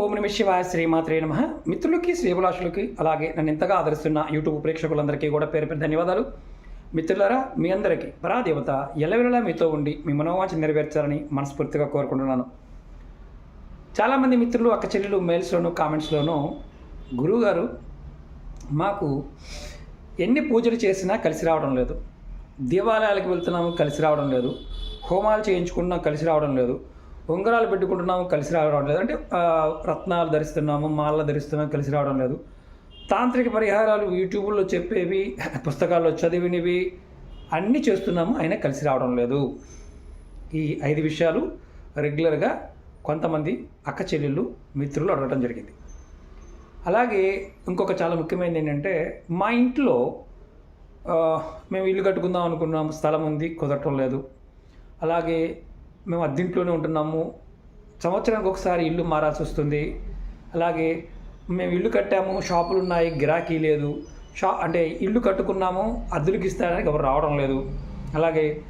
ఓం నమ శివాయ శ్రీమాత్రే నమ. మిత్రులకి శ్రీభిలాషులకి అలాగే నన్ను ఎంతగా ఆదరిస్తున్న యూట్యూబ్ ప్రేక్షకులందరికీ కూడా పేరు పేరు ధన్యవాదాలు. మిత్రులారా మీ అందరికీ పరాదేవత ఎలవెలలా మీతో ఉండి మీ మనోవాంఛ నెరవేర్చాలని మనస్ఫూర్తిగా కోరుకుంటున్నాను. చాలామంది మిత్రులు అక్క చెల్లెలు మెయిల్స్లోను కామెంట్స్లోనూ గురువుగారు మాకు ఎన్ని పూజలు చేసినా కలిసి రావడం లేదు. దేవాలయాలకు వెళ్తున్నాము కలిసి రావడం లేదు. హోమాలు చేయించుకున్నా కలిసి రావడం లేదు. ఉంగరాలు పెట్టుకుంటున్నాము కలిసి రావడం లేదు. అంటే రత్నాలు ధరిస్తున్నాము మాల ధరిస్తున్నాము కలిసి రావడం లేదు. తాంత్రిక పరిహారాలు యూట్యూబ్లో చెప్పేవి పుస్తకాల్లో చదివినవి అన్నీ చేస్తున్నాము అయినా కలిసి రావడం లేదు. ఈ ఐదు విషయాలు రెగ్యులర్గా కొంతమంది అక్క చెల్లెళ్ళు మిత్రులు అడగటం జరిగింది. అలాగే ఇంకొక చాలా ముఖ్యమైనది ఏంటంటే మా ఇంట్లో మేము ఇల్లు కట్టుకుందాం అనుకున్నాము స్థలం ఉంది కుదరటం లేదు. అలాగే మేము అద్దింట్లోనే ఉంటున్నాము. సంవత్సరానికి ఒకసారి ఇల్లు మారాల్సి వస్తుంది. అలాగే మేము ఇల్లు కట్టాము. షాపులు ఉన్నాయి. గిరాకీ లేదు. షా అంటే ఇల్లు కట్టుకున్నాము. అద్దెలకు ఇస్తారని ఎవరు రావడం లేదు. అలాగే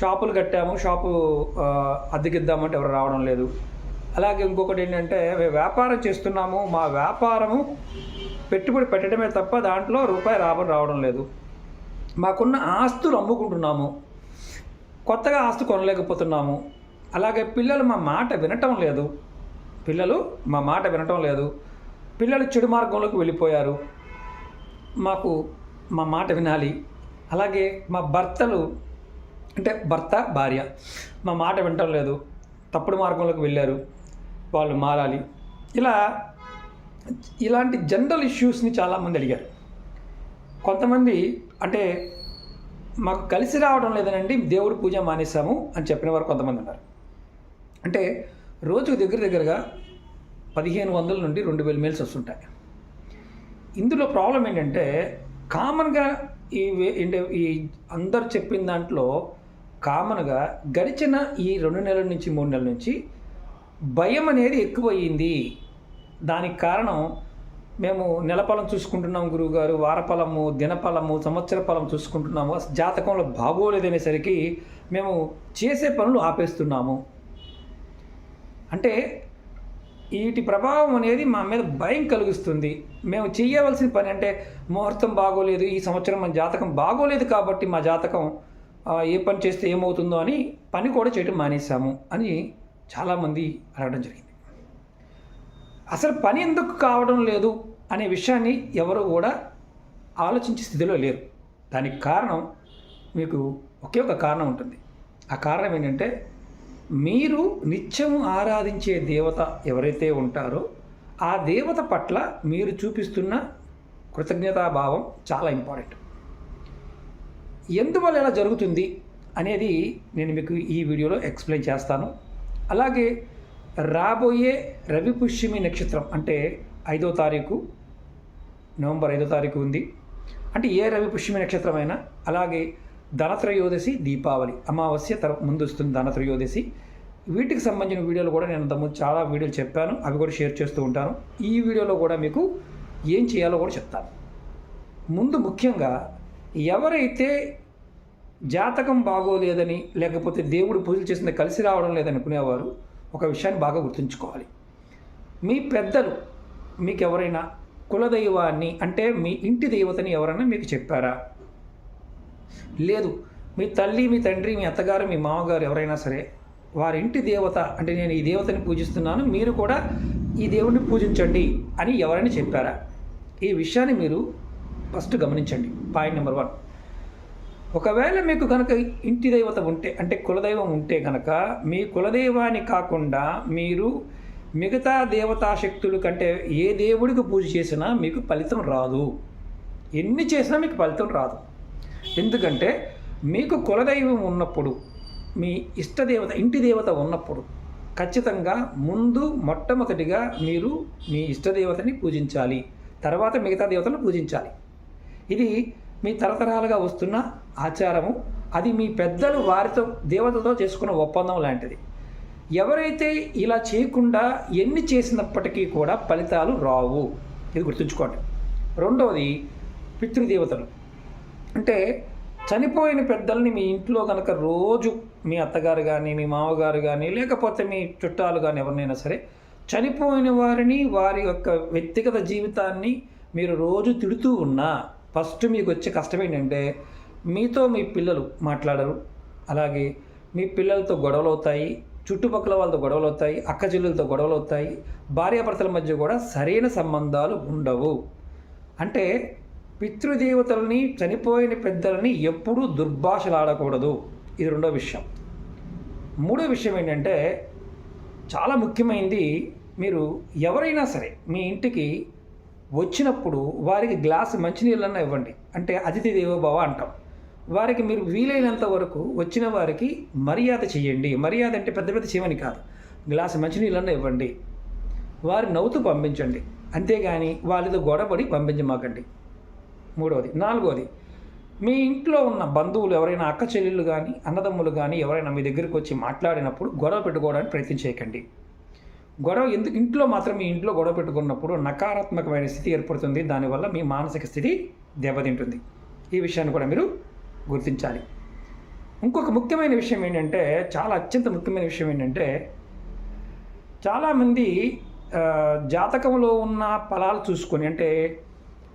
షాపులు కట్టాము. షాపు అద్దెకిద్దామంటే ఎవరు రావడం లేదు. అలాగే ఇంకొకటి ఏంటంటే మేము వ్యాపారం చేస్తున్నాము. మా వ్యాపారము పెట్టుబడి పెట్టడమే తప్ప దాంట్లో రూపాయి రాబడి రావడం లేదు. మాకున్న ఆస్తులు అమ్ముకుంటున్నాము. కొత్తగా ఆస్తు కొనలేకపోతున్నాము. అలాగే పిల్లలు మా మాట వినటం లేదు. పిల్లలు మా మాట వినటం లేదు. పిల్లలు చెడు మార్గంలోకి వెళ్ళిపోయారు. మాకు మా మాట వినాలి. అలాగే మా భర్తలు అంటే భర్త భార్య మా మాట వినటం లేదు. తప్పుడు మార్గంలోకి వెళ్ళారు. వాళ్ళు మారాలి. ఇలా ఇలాంటి జనరల్ ఇష్యూస్ని చాలామంది అడిగారు. కొంతమంది అంటే మాకు కలిసి రావడం లేదనండి దేవుడి పూజ మానేశాము అని చెప్పిన వారు కొంతమంది ఉన్నారు. అంటే రోజుకు దగ్గర దగ్గరగా పదిహేను వందల నుండి రెండు వేల మెయిల్స్ వస్తుంటాయి. ఇందులో ప్రాబ్లం ఏంటంటే కామన్గా ఈ అంటే ఈ అందరు చెప్పిన దాంట్లో కామన్గా గడిచిన ఈ రెండు నెలల నుంచి మూడు నెలల నుంచి భయం అనేది ఎక్కువయ్యింది. దానికి కారణం మేము నెలఫలం చూసుకుంటున్నాం గురువుగారు వారఫలము దినఫలము సంవత్సర ఫలం చూసుకుంటున్నాము. జాతకంలో బాగోలేదనేసరికి మేము చేసే పనులు ఆపేస్తున్నాము. అంటే వీటి ప్రభావం అనేది మా మీద భయం కలిగిస్తుంది. మేము చేయవలసిన పని అంటే ముహూర్తం బాగోలేదు ఈ సంవత్సరం మన జాతకం బాగోలేదు కాబట్టి మా జాతకం ఏ పని చేస్తే ఏమవుతుందో అని పని కూడా చేయడం మానేశాము అని చాలామంది అడగడం జరిగింది. అసలు పని ఎందుకు కావడం లేదు అనే విషయాన్ని ఎవరు కూడా ఆలోచించే స్థితిలో లేరు. దానికి కారణం మీకు ఒకే ఒక కారణం ఉంటుంది. ఆ కారణం ఏంటంటే మీరు నిత్యం ఆరాధించే దేవత ఎవరైతే ఉంటారో ఆ దేవత పట్ల మీరు చూపిస్తున్న కృతజ్ఞతాభావం చాలా ఇంపార్టెంట్. ఎందువల్ల ఇలా జరుగుతుంది అనేది నేను మీకు ఈ వీడియోలో ఎక్స్ప్లెయిన్ చేస్తాను. అలాగే రాబోయే రవి పుష్యమి నక్షత్రం అంటే ఐదో తారీఖు నవంబర్ ఐదో తారీఖు ఉంది. అంటే ఏ రవి పుష్యమి నక్షత్రమైనా అలాగే ధనత్రయోదశి దీపావళి. అమావాస్య తర ముందు వస్తుంది ధనత్రయోదశి. వీటికి సంబంధించిన వీడియోలు కూడా నేను అంతకుముందు చాలా వీడియోలు చెప్పాను. అవి కూడా షేర్ చేస్తూ ఉంటాను. ఈ వీడియోలో కూడా మీకు ఏం చేయాలో కూడా చెప్తాను. ముందు ముఖ్యంగా ఎవరైతే జాతకం బాగోలేదని లేకపోతే దేవుడు పూజలు చేసింది కలిసి రావడం లేదని అనుకునేవారు ఒక విషయాన్ని బాగా గుర్తుంచుకోవాలి. మీ పెద్దలు మీకు ఎవరైనా కులదైవాన్ని అంటే మీ ఇంటి దేవతని ఎవరైనా మీకు చెప్పారా? లేదు. మీ తల్లి మీ తండ్రి మీ అత్తగారు మీ మామగారు ఎవరైనా సరే వారి ఇంటి దేవత అంటే నేను ఈ దేవతని పూజిస్తున్నాను మీరు కూడా ఈ దేవుడిని పూజించండి అని ఎవరైనా చెప్పారా? ఈ విషయాన్ని మీరు ఫస్ట్ గమనించండి. Point number one. ఒకవేళ మీకు కనుక ఇంటి దేవత ఉంటే అంటే కులదైవం ఉంటే కనుక మీ కులదైవాన్ని కాకుండా మీరు మిగతా దేవతాశక్తులు కంటే ఏ దేవుడికి పూజ చేసినా మీకు ఫలితం రాదు. ఎన్ని చేసినా మీకు ఫలితం రాదు. ఎందుకంటే మీకు కులదైవం ఉన్నప్పుడు మీ ఇష్టదేవత ఇంటి దేవత ఉన్నప్పుడు ఖచ్చితంగా ముందు మొట్టమొదటిగా మీరు మీ ఇష్టదేవతని పూజించాలి. తర్వాత మిగతా దేవతలను పూజించాలి. ఇది మీ తరతరాలుగా వస్తున్న ఆచారము. అది మీ పెద్దలు వారితో దేవతతో చేసుకున్న ఒప్పందం లాంటిది. ఎవరైతే ఇలా చేయకుండా ఎన్ని చేసినప్పటికీ కూడా ఫలితాలు రావు. ఇది గుర్తుంచుకోండి. రెండవది పితృదేవతలు. అంటే చనిపోయిన పెద్దల్ని మీ ఇంట్లో కనుక రోజు మీ అత్తగారు కానీ మీ మామగారు కానీ లేకపోతే మీ చుట్టాలు కానీ ఎవరినైనా సరే చనిపోయిన వారిని వారి యొక్క వ్యక్తిగత జీవితాన్ని మీరు రోజు తిడుతూ ఉన్నా ఫస్ట్ మీకు వచ్చే కష్టం ఏంటంటే మీతో మీ పిల్లలు మాట్లాడరు. అలాగే మీ పిల్లలతో గొడవలు అవుతాయి చుట్టుపక్కల వాళ్ళతో గొడవలు అవుతాయి అక్క చెల్లెలతో గొడవలు అవుతాయి భార్యాభర్తల మధ్య కూడా సరైన సంబంధాలు ఉండవు. అంటే పితృదేవతలని చనిపోయిన పెద్దలని ఎప్పుడూ దుర్భాషలాడకూడదు. ఇది రెండో విషయం. మూడో విషయం ఏంటంటే చాలా ముఖ్యమైనది మీరు ఎవరైనా సరే మీ ఇంటికి వచ్చినప్పుడు వారికి గ్లాస్ మంచినీళ్ళన్నా ఇవ్వండి. అంటే అతిథి దేవోభవ అంటాం. వారికి మీరు వీలైనంత వరకు వచ్చిన వారికి మర్యాద చేయండి. మర్యాద అంటే పెద్ద పెద్ద చేయమని కాదు. గ్లాస్ మంచినీళ్ళన్నా ఇవ్వండి. వారు నవ్వుతూ పంపించండి. అంతేగాని వాళ్ళతో గొడవపడి పంపించమాకండి. మూడవది. నాలుగవది మీ ఇంట్లో ఉన్న బంధువులు ఎవరైనా అక్క చెల్లెళ్ళు కానీ అన్నదమ్ములు కానీ ఎవరైనా మీ దగ్గరికి వచ్చి మాట్లాడినప్పుడు గొడవ పెట్టుకోవడానికి ప్రయత్నం చేయకండి. గొడవ ఎందుకు ఇంట్లో మాత్రం మీ ఇంట్లో గొడవ పెట్టుకున్నప్పుడు నకారాత్మకమైన స్థితి ఏర్పడుతుంది. దానివల్ల మీ మానసిక స్థితి దెబ్బతింటుంది. ఈ విషయాన్ని కూడా మీరు గుర్తించాలి. ఇంకొక ముఖ్యమైన విషయం ఏంటంటే చాలా అత్యంత ముఖ్యమైన విషయం ఏంటంటే చాలామంది జాతకంలో ఉన్న ఫలాలు చూసుకొని అంటే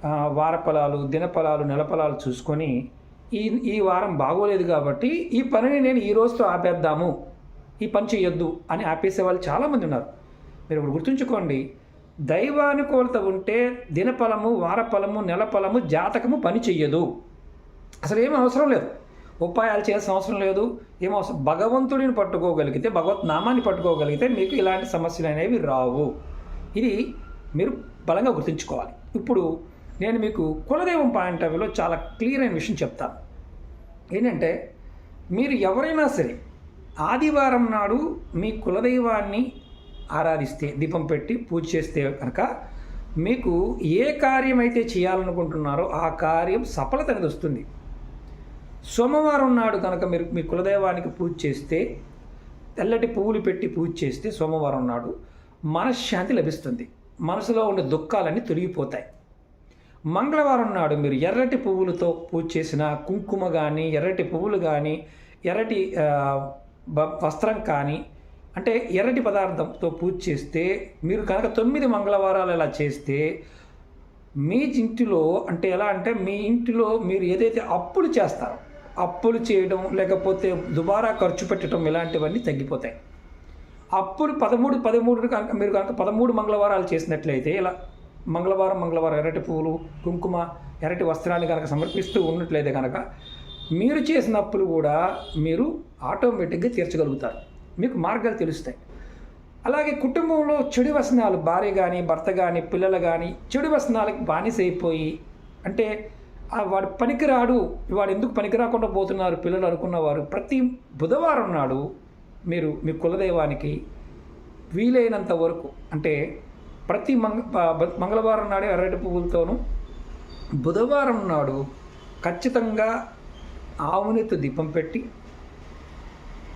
వారఫలాలు దినఫలాలు నెలఫలాలు చూసుకొని ఈ ఈ వారం బాగోలేదు కాబట్టి ఈ పనిని నేను ఈ రోజుతో ఆపేద్దాము ఈ పని చేయొద్దు అని ఆపేసే వాళ్ళు చాలామంది ఉన్నారు. మీరు ఇప్పుడు గుర్తుంచుకోండి దైవానుకూలత ఉంటే దినఫలము వారఫలము నెలఫలము జాతకము పని చెయ్యదు. అసలు ఏం అవసరం లేదు. ఉపాయాలు చేయాల్సిన అవసరం లేదు. ఏం అవసరం. భగవంతుడిని పట్టుకోగలిగితే భగవత్ నామాన్ని పట్టుకోగలిగితే మీకు ఇలాంటి సమస్యలు అనేవి రావు. ఇది మీరు బలంగా గుర్తుంచుకోవాలి. ఇప్పుడు నేను మీకు కులదైవం పాయింట్ ఆఫ్ వ్యూలో చాలా క్లియర్ అయిన విషయం చెప్తాను ఏంటంటే మీరు ఎవరైనా సరే ఆదివారం నాడు మీ కులదైవాన్ని ఆరాధిస్తే దీపం పెట్టి పూజ చేస్తే కనుక మీకు ఏ కార్యం అయితే చేయాలనుకుంటున్నారో ఆ కార్యం సఫలత అనేది వస్తుంది. సోమవారం నాడు కనుక మీరు మీ కులదైవానికి పూజ చేస్తే తెల్లటి పువ్వులు పెట్టి పూజ చేస్తే సోమవారం నాడు మనశ్శాంతి లభిస్తుంది. మనసులో ఉండే దుఃఖాలన్నీ తొలగిపోతాయి. మంగళవారం నాడు మీరు ఎర్రటి పువ్వులతో పూజ చేసిన కుంకుమ కానీ ఎర్రటి పువ్వులు కానీ ఎర్రటి వస్త్రం కానీ అంటే ఎర్రటి పదార్థంతో పూజ చేస్తే మీరు కనుక తొమ్మిది మంగళవారాలు ఇలా చేస్తే మీ ఇంటిలో అంటే ఎలా అంటే మీ ఇంటిలో మీరు ఏదైతే అప్పులు చేస్తారో అప్పులు చేయడం లేకపోతే దుబారా ఖర్చు పెట్టడం ఇలాంటివన్నీ తగ్గిపోతాయి. అప్పులు పదమూడు పదమూడు కనుక మీరు కనుక పదమూడు మంగళవారాలు చేసినట్లయితే ఇలా మంగళవారం మంగళవారం ఎర్రటి పువ్వులు కుంకుమ ఎర్రటి వస్త్రాన్ని కనుక సమర్పిస్తూ ఉన్నట్లయితే కనుక మీరు చేసిన అప్పులు కూడా మీరు ఆటోమేటిక్గా తీర్చగలుగుతారు. మీకు మార్గాలు తెలుస్తాయి. అలాగే కుటుంబంలో చెడు వ్యసనాలు భార్య కానీ భర్త కానీ పిల్లలు కానీ చెడు వ్యసనాలకు బానిసైపోయి అంటే వాడు పనికిరాడు వాడు ఎందుకు పనికిరాకుండా పోతున్నారు పిల్లలు అనుకున్నవారు ప్రతి బుధవారం నాడు మీరు మీ కులదైవానికి వీలైనంత వరకు అంటే ప్రతి మంగ ప- మంగళవారం నాడే అరటి పువ్వులతోనూ బుధవారం నాడు ఖచ్చితంగా ఆవునితో దీపం పెట్టి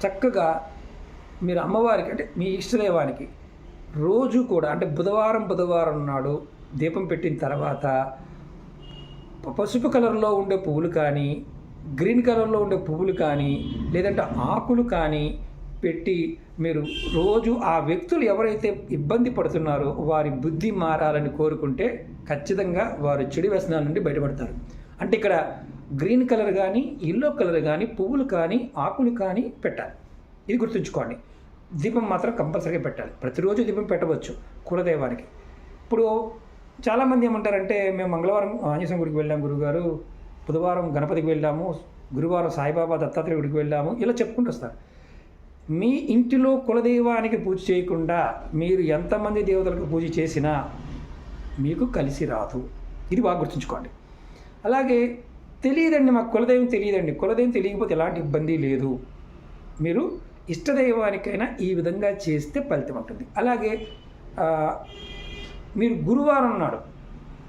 చక్కగా మీరు అమ్మవారికి అంటే మీ ఇష్టదైవానికి రోజు కూడా అంటే బుధవారం బుధవారం నాడు దీపం పెట్టిన తర్వాత పసుపు కలర్లో ఉండే పువ్వులు కానీ గ్రీన్ కలర్లో ఉండే పువ్వులు కానీ లేదంటే ఆకులు కానీ పెట్టి మీరు రోజు ఆ వ్యక్తులు ఎవరైతే ఇబ్బంది పడుతున్నారో వారి బుద్ధి మారాలని కోరుకుంటే ఖచ్చితంగా వారు చెడు వ్యసనాల నుండి బయటపడతారు. అంటే ఇక్కడ గ్రీన్ కలర్ కానీ ఎల్లో కలర్ కానీ పువ్వులు కానీ ఆకులు కానీ పెట్టాలి. ఇది గుర్తుంచుకోండి. దీపం మాత్రం కంపల్సరీగా పెట్టాలి. ప్రతిరోజు దీపం పెట్టవచ్చు కులదైవానికి. ఇప్పుడు చాలామంది ఏమంటారంటే మేము మంగళవారం ఆంజనేయ గుడికి వెళ్ళాము గురుగారు బుధవారం గణపతికి వెళ్ళాము గురువారం సాయిబాబా దత్తాత్రేయ గుడికి వెళ్ళాము ఇలా చెప్పుకుంటూ వస్తారు. మీ ఇంటిలో కులదైవానికి పూజ చేయకుండా మీరు ఎంతమంది దేవతలకు పూజ చేసినా మీకు కలిసి రాదు. ఇది బాగా గుర్తుంచుకోండి. అలాగే తెలియదండి మాకు కులదైవం తెలియదండి. కులదైవం తెలియకపోతే ఎలాంటి ఇబ్బంది లేదు. మీరు ఇష్టదైవానికైనా ఈ విధంగా చేస్తే ఫలితం ఉంటుంది. అలాగే మీరు గురువారం నాడు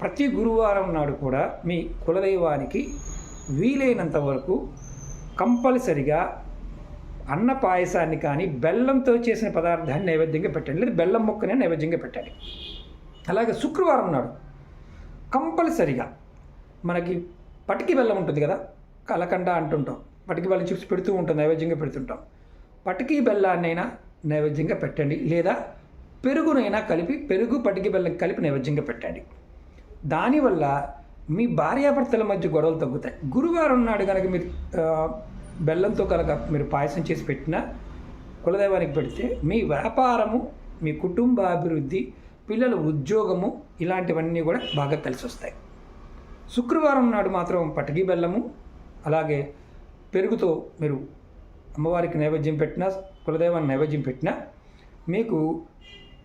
ప్రతి గురువారం నాడు కూడా మీ కులదైవానికి వీలైనంత వరకు కంపల్సరిగా అన్న పాయసాన్ని కానీ బెల్లంతో చేసిన పదార్థాన్ని నైవేద్యంగా పెట్టండి. లేదా బెల్లం ముక్కనే నైవేద్యంగా పెట్టండి అలాగే శుక్రవారం నాడు కంపల్సరిగా మనకి పటికి బెల్లం ఉంటుంది కదా కలకండ అంటుంటాం. పటికి బెల్లం చిప్స్ పెడుతూ ఉంటాం నైవేద్యంగా పెడుతుంటాం. పటికి బెల్లాన్నైనా నైవేద్యంగా పెట్టండి. లేదా పెరుగునైనా కలిపి పెరుగు పటికి బెల్లం కలిపి నైవేద్యంగా పెట్టండి. దానివల్ల మీ భార్యాభర్తల మధ్య గొడవలు తగ్గుతాయి. గురువారం నాడు కనుక మీరు బెల్లంతో కనుక మీరు పాయసం చేసి పెట్టినా కులదైవానికి పెడితే మీ వ్యాపారము మీ కుటుంబ అభివృద్ధి పిల్లల ఉద్యోగము ఇలాంటివన్నీ కూడా బాగా కలిసి వస్తాయి. శుక్రవారం నాడు మాత్రం పటకీ బెల్లము అలాగే పెరుగుతో మీరు అమ్మవారికి నైవేద్యం పెట్టినా కులదైవాన్ని నైవేద్యం పెట్టినా మీకు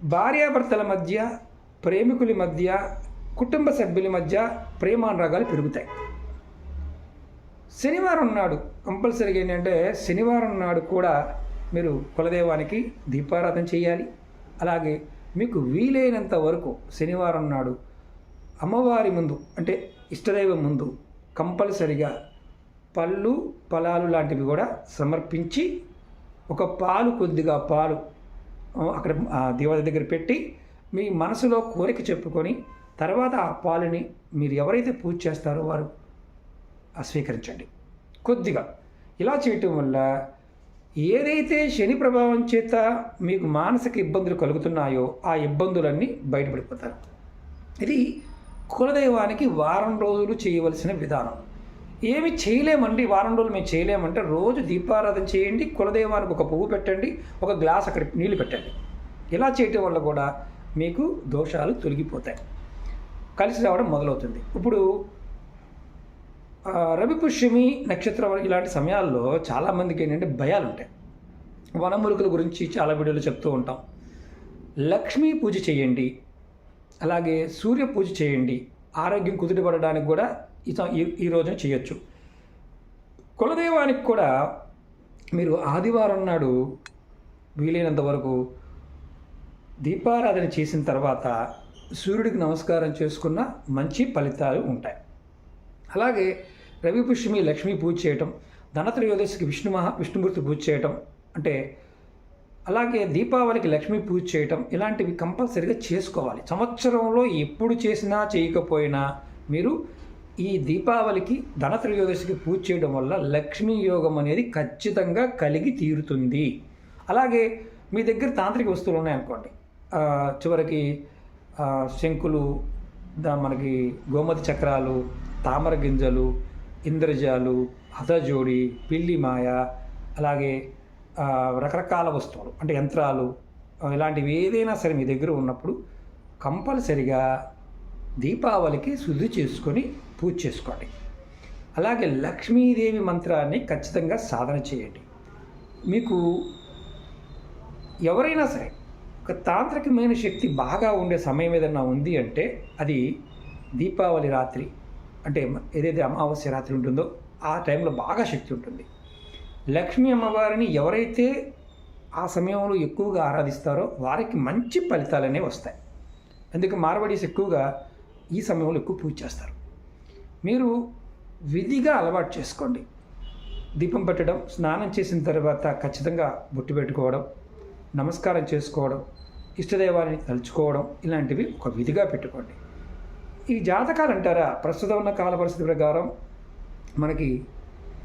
భార్యాభర్తల మధ్య ప్రేమికుల మధ్య కుటుంబ సభ్యుల మధ్య ప్రేమానురాగాలు పెరుగుతాయి. శనివారం నాడు కంపల్సరీగా ఏంటంటే శనివారం నాడు కూడా మీరు కులదైవానికి దీపారాధన చేయాలి. అలాగే మీకు వీలైనంత వరకు శనివారం నాడు అమ్మవారి ముందు అంటే ఇష్టదైవం ముందు కంపల్సరిగా పళ్ళు ఫలాలు లాంటివి కూడా సమర్పించి ఒక పాలు కొద్దిగా పాలు అక్కడ ఆ దేవత దగ్గర పెట్టి మీ మనసులో కోరిక చెప్పుకొని తర్వాత ఆ పాలుని మీరు ఎవరైతే పూజ చేస్తారో వారు స్వీకరించండి కొద్దిగా. ఇలా చేయటం వల్ల ఏదైతే శని ప్రభావం చేత మీకు మానసిక ఇబ్బందులు కలుగుతున్నాయో ఆ ఇబ్బందులన్నీ బయటపడిపోతారు. ఇది కులదైవానికి వారం రోజులు చేయవలసిన విధానం. ఏమి చేయలేమండి వారం రోజులు మేము చేయలేమంటే రోజు దీపారాధన చేయండి కులదైవానికి ఒక పువ్వు పెట్టండి ఒక గ్లాస్ అక్కడ నీళ్ళు పెట్టండి. ఇలా చేయటం వల్ల కూడా మీకు దోషాలు తొలగిపోతాయి. కలిసి రావడం మొదలవుతుంది. ఇప్పుడు రవి పుష్యమి నక్షత్రం ఇలాంటి సమయాల్లో చాలామందికి ఏంటంటే భయాలు ఉంటాయి. వనములుకల గురించి చాలా వీడియోలు చెప్తూ ఉంటాం. లక్ష్మీ పూజ చేయండి. అలాగే సూర్య పూజ చేయండి. ఆరోగ్యం కుదుటపడడానికి కూడా ఈ ఈ- ఈ రోజున చేయొచ్చు. కులదైవానికి కూడా మీరు ఆదివారం నాడు వీలైనంత వరకు దీపారాధన చేసిన తర్వాత సూర్యుడికి నమస్కారం చేసుకున్న మంచి ఫలితాలు ఉంటాయి. అలాగే రవి పుష్యమి లక్ష్మీ పూజ చేయటం ధనత్రయోదశికి విష్ణు మహా విష్ణుమూర్తి పూజ చేయటం అంటే అలాగే దీపావళికి లక్ష్మీ పూజ చేయటం ఇలాంటివి కంపల్సరీగా చేసుకోవాలి. సంవత్సరంలో ఎప్పుడు చేసినా చేయకపోయినా మీరు ఈ దీపావళికి ధనత్రయోదశికి పూజ చేయడం వల్ల లక్ష్మీ యోగం అనేది ఖచ్చితంగా కలిగి తీరుతుంది. అలాగే మీ దగ్గర తాంత్రిక వస్తువులు ఉన్నాయనుకోండి చివరికి శంకులు మనకి గోమతి చక్రాలు తామర గింజలు ఇంద్రజాలు హతజోడి పిల్లి మాయ అలాగే రకరకాల వస్తువులు అంటే యంత్రాలు ఇలాంటివి ఏదైనా సరే మీ దగ్గర ఉన్నప్పుడు కంపల్సరిగా దీపావళికి శుద్ధి చేసుకొని పూజ చేసుకోండి. అలాగే లక్ష్మీదేవి మంత్రాన్ని ఖచ్చితంగా సాధన చేయండి. మీకు ఎవరైనా సరే ఒక తాంత్రికమైన శక్తి బాగా ఉండే సమయం ఏదైనా ఉంది అంటే అది దీపావళి రాత్రి అంటే ఏదైతే అమావాస్య రాత్రి ఉంటుందో ఆ టైంలో బాగా శక్తి ఉంటుంది. లక్ష్మీ అమ్మవారిని ఎవరైతే ఆ సమయంలో ఎక్కువగా ఆరాధిస్తారో వారికి మంచి ఫలితాలనే వస్తాయి. అందుకే మార్వాడీస్ ఎక్కువగా ఈ సమయంలో ఎక్కువ పూజ చేస్తారు. మీరు విధిగా అలవాటు చేసుకోండి. దీపం పెట్టడం స్నానం చేసిన తర్వాత ఖచ్చితంగా బొట్టు పెట్టుకోవడం నమస్కారం చేసుకోవడం ఇష్టదైవాన్ని తలుచుకోవడం ఇలాంటివి ఒక విధిగా పెట్టుకోండి. ఈ జాతకాలు అంటారా? ప్రస్తుతం ఉన్న కాల పరిస్థితి ప్రకారం మనకి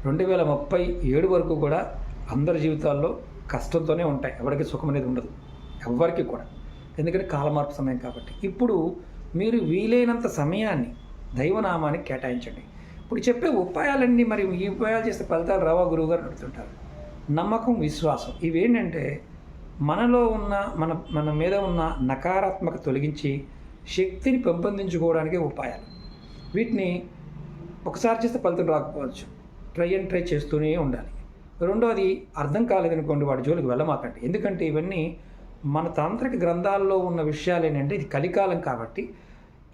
రెండు వేల ముప్పై ఏడు వరకు కూడా అందరి జీవితాల్లో కష్టంతోనే ఉంటాయి. ఎవరికి సుఖం అనేది ఉండదు. ఎవరికి కూడా. ఎందుకంటే కాలమార్పు సమయం కాబట్టి. ఇప్పుడు మీరు వీలైనంత సమయాన్ని దైవనామానికి కేటాయించండి. ఇప్పుడు చెప్పే ఉపాయాలన్నీ మరి ఈ ఉపాయాలు చేస్తే ఫలితాలు రావా గురువుగారు అడుగుతుంటారు. నమ్మకం విశ్వాసం. ఇవేంటంటే మనలో ఉన్న మన మన మీద ఉన్న నకారాత్మక తొలగించి శక్తిని పెంపొందించుకోవడానికే ఉపాయాలు. వీటిని ఒకసారి చేస్తే ఫలితం రాకపోవచ్చు. ట్రై అండ్ ట్రై చేస్తూనే ఉండాలి. రెండోది అర్థం కాలేదనుకోండి వాడి జోలికి వెళ్ళమాకండి. ఎందుకంటే ఇవన్నీ మన తాంత్రిక గ్రంథాల్లో ఉన్న విషయాలు ఏంటంటే ఇది కలికాలం కాబట్టి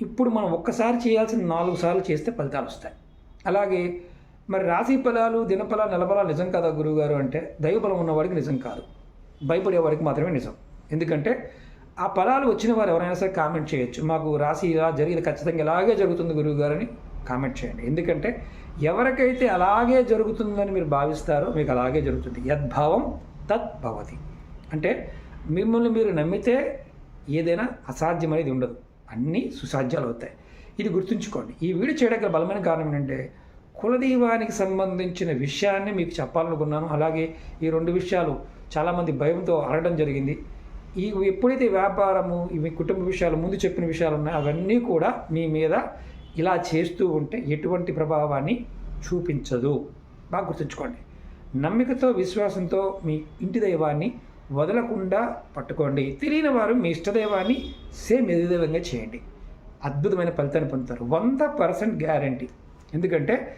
ఇప్పుడు మనం ఒక్కసారి చేయాల్సిన నాలుగు సార్లు చేస్తే ఫలితాలు వస్తాయి. అలాగే మరి రాశి ఫలాలు దినఫలాలు నెలఫలాలు నిజం కదా గురువుగారు అంటే దైవబలం ఉన్నవాడికి నిజం కాదు. భయపడేవాడికి మాత్రమే నిజం. ఎందుకంటే ఆ ఫలాలు వచ్చిన వారు ఎవరైనా సరే కామెంట్ చేయొచ్చు. మాకు రాశి ఇలా జరిగింది ఖచ్చితంగా ఇలాగే జరుగుతుంది గురువు గారని కామెంట్ చేయండి. ఎందుకంటే ఎవరికైతే అలాగే జరుగుతుందని మీరు భావిస్తారో మీకు అలాగే జరుగుతుంది. యద్భావం తద్భవతి. అంటే మిమ్మల్ని మీరు నమ్మితే ఏదైనా అసాధ్యం అనేది ఉండదు. అన్నీ సుసాధ్యాలు అవుతాయి. ఇది గుర్తుంచుకోండి. ఈ వీడియో చేయడానికి బలమైన కారణం ఏంటంటే కులదైవానికి సంబంధించిన విషయాన్ని మీకు చెప్పాలనుకున్నాను. అలాగే ఈ రెండు విషయాలు చాలామంది భయంతో అడగడం జరిగింది. ఈ ఎప్పుడైతే వ్యాపారము ఇవి కుటుంబ విషయాలు ముందు చెప్పిన విషయాలు ఉన్నాయో అవన్నీ కూడా మీ మీద ఇలా చేస్తూ ఉంటే ఎటువంటి ప్రభావాన్ని చూపించదు. బాగా గుర్తుంచుకోండి. నమ్మికతో విశ్వాసంతో మీ ఇంటి దైవాన్ని వదలకుండా పట్టుకోండి. తెలియని వారు మీ ఇష్టదైవాన్ని సేమ్ ఎదుదైవంగా చేయండి. అద్భుతమైన ఫలితాన్ని పొందుతారు. వంద పర్సెంట్ గ్యారంటీ. ఎందుకంటే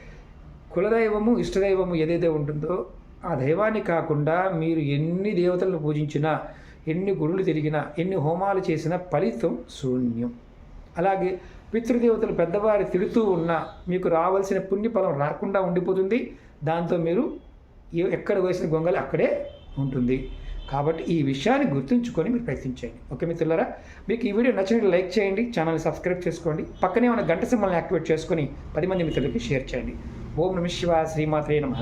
కులదైవము ఇష్టదైవము ఏదైతే ఉంటుందో ఆ దైవాన్ని కాకుండా మీరు ఎన్ని దేవతలను పూజించినా ఎన్ని గురులు తిరిగినా ఎన్ని హోమాలు చేసినా ఫలితం శూన్యం. అలాగే పితృదేవతలు పెద్దవారు తిడుతూ ఉన్నా మీకు రావాల్సిన పుణ్యఫలం రాకుండా ఉండిపోతుంది. దాంతో మీరు ఎక్కడ వేసిన గొంగలి అక్కడే ఉంటుంది. కాబట్టి ఈ విషయాన్ని గుర్తుంచుకొని మీరు ప్రయత్నించండి. ఓకే మిత్రులారా? మీకు ఈ వీడియో నచ్చినట్టు లైక్ చేయండి ఛానల్ని సబ్స్క్రైబ్ చేసుకోండి పక్కనే ఉన్న గంట సింబల్ని యాక్టివేట్ చేసుకొని పది మంది మిత్రులకి షేర్ చేయండి. ఓం నమ శివ శ్రీమాత్రే నమ.